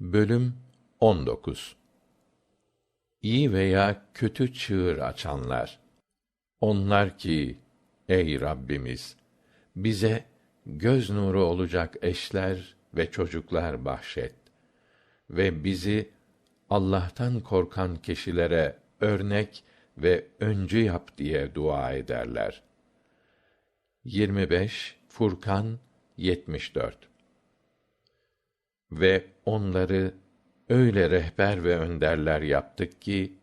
Bölüm 19 İyi veya kötü çığır açanlar. Onlar ki, ey Rabbimiz! Bize göz nuru olacak eşler ve çocuklar bahşet ve bizi Allah'tan korkan kişilere örnek ve öncü yap diye dua ederler. 25 Furkan 74 Ve onları öyle rehber ve önderler yaptık ki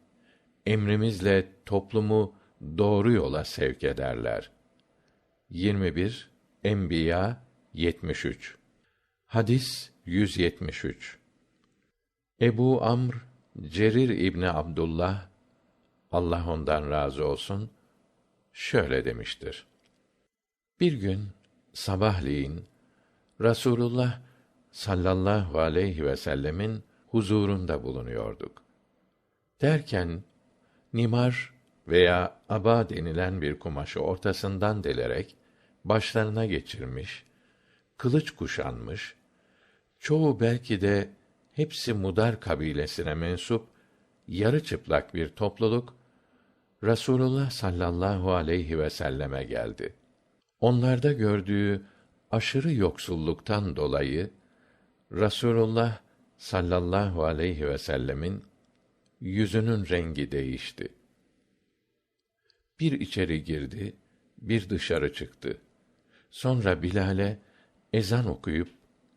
emrimizle toplumu doğru yola sevk ederler. 21 Enbiya 73 Hadis 173 Ebu Amr Cerir İbni Abdullah Allah ondan razı olsun şöyle demiştir. Bir gün sabahleyin Rasulullah sallallahu aleyhi ve sellemin huzurunda bulunuyorduk. Derken nimar veya aba denilen bir kumaşı ortasından delerek başlarına geçirmiş, kılıç kuşanmış, çoğu belki de hepsi Mudar kabilesine mensup yarı çıplak bir topluluk Rasulullah sallallahu aleyhi ve selleme geldi. Onlarda gördüğü aşırı yoksulluktan dolayı Rasulullah sallallahu aleyhi ve sellemin yüzünün rengi değişti. Bir içeri girdi, bir dışarı çıktı. Sonra Bilal'e ezan okuyup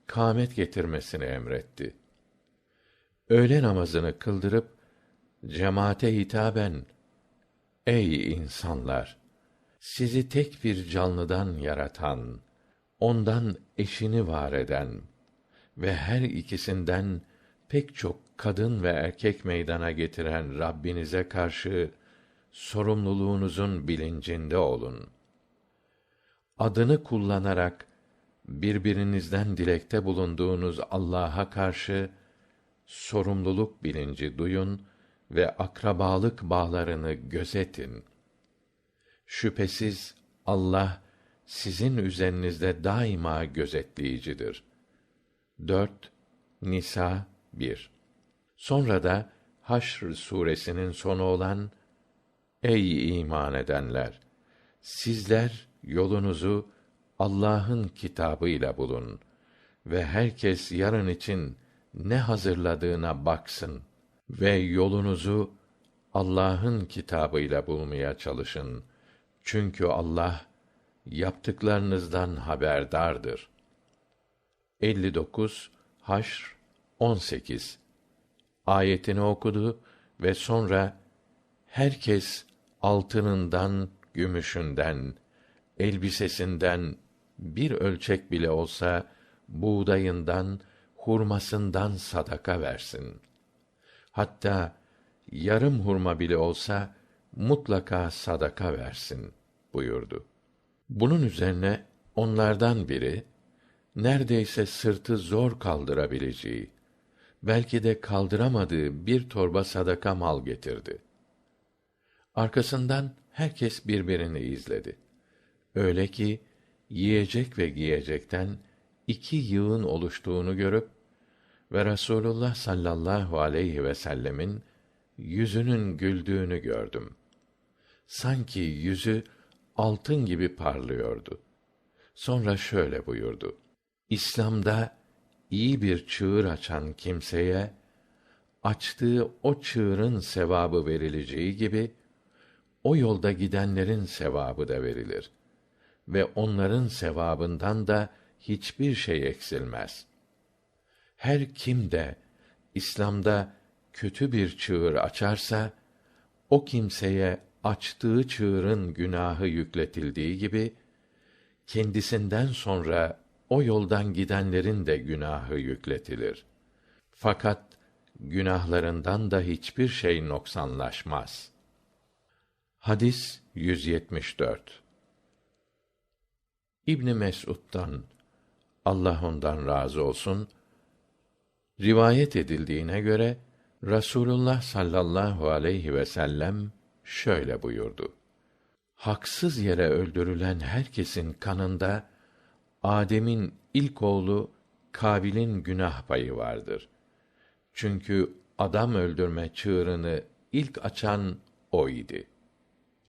kâmet getirmesini emretti. Öğle namazını kıldırıp cemaate hitaben Ey insanlar! Sizi tek bir canlıdan yaratan, ondan eşini var eden ve her ikisinden pek çok kadın ve erkek meydana getiren Rabbinize karşı sorumluluğunuzun bilincinde olun. Adını kullanarak birbirinizden dilekte bulunduğunuz Allah'a karşı sorumluluk bilinci duyun ve akrabalık bağlarını gözetin. Şüphesiz Allah sizin üzerinizde daima gözetleyicidir. 4 Nisa 1 Sonra da Haşr suresinin sonu olan Ey iman edenler! Sizler yolunuzu Allah'ın kitabıyla bulun ve herkes yarın için ne hazırladığına baksın ve yolunuzu Allah'ın kitabıyla bulmaya çalışın. Çünkü Allah yaptıklarınızdan haberdardır. 59 Haşr 18 Ayetini okudu ve sonra herkes altınından, gümüşünden, elbisesinden bir ölçek bile olsa buğdayından, hurmasından sadaka versin. Hatta yarım hurma bile olsa mutlaka sadaka versin buyurdu. Bunun üzerine onlardan biri neredeyse sırtı zor kaldırabileceği, belki de kaldıramadığı bir torba sadaka mal getirdi. Arkasından herkes birbirini izledi. Öyle ki yiyecek ve giyecekten iki yığın oluştuğunu görüp ve Rasulullah sallallahu aleyhi ve sellemin yüzünün güldüğünü gördüm. Sanki yüzü altın gibi parlıyordu. Sonra şöyle buyurdu: İslam'da iyi bir çığır açan kimseye açtığı o çığırın sevabı verileceği gibi o yolda gidenlerin sevabı da verilir ve onların sevabından da hiçbir şey eksilmez. Her kim de İslam'da kötü bir çığır açarsa o kimseye açtığı çığırın günahı yükletildiği gibi kendisinden sonra o yoldan gidenlerin de günahı yükletilir. Fakat günahlarından da hiçbir şey noksanlaşmaz. Hadis 174 İbn Mes'ud'dan Allah ondan razı olsun rivayet edildiğine göre Rasulullah sallallahu aleyhi ve sellem şöyle buyurdu. Haksız yere öldürülen herkesin kanında Adem'in ilk oğlu Kabil'in günah payı vardır. Çünkü adam öldürme çığırını ilk açan o idi.